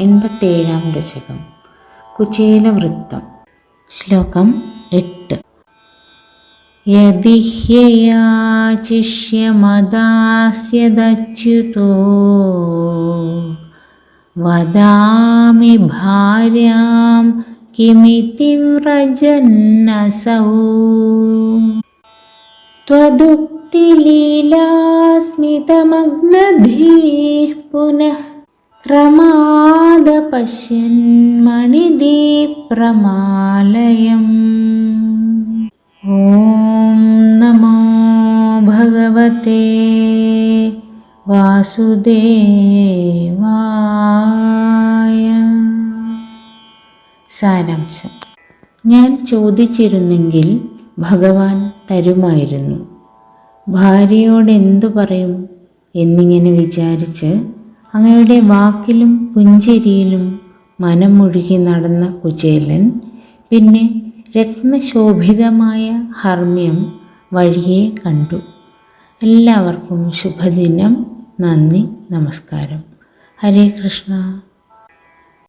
എൺപത്തേഴാം ദശകം കുചേലവൃത്തം ശ്ലോകം എട്ട് യദി ഹ്യയാചിഷ്യമദാസ്യദച്യുതോ വദാമി ഭാര്യാം കിമിതി വ്രജന്നസൗ त्वदुक्तिलीलास्मितमग्नधीः पुनः പ്രമാദ പശ്യൻ മണിദീപ്രമാലയം ഓം നമോ ഭഗവത്തെ വാസുദേവായ സാരാംശം ഞാൻ ചോദിച്ചിരുന്നെങ്കിൽ ഭഗവാൻ തരുമായിരുന്നു. ഭാര്യയോട് എന്തു പറയും എന്നിങ്ങനെ വിചാരിച്ച് അങ്ങയുടെ വാക്കിലും പുഞ്ചിരിയിലും മുഴുകി നടന്ന കുചേലൻ പിന്നെ രത്നശോഭിതമായ ഹർമ്മ്യം വഴിയെ കണ്ടു. എല്ലാവർക്കും ശുഭദിനം. നന്ദി. നമസ്കാരം. ഹരേ കൃഷ്ണ.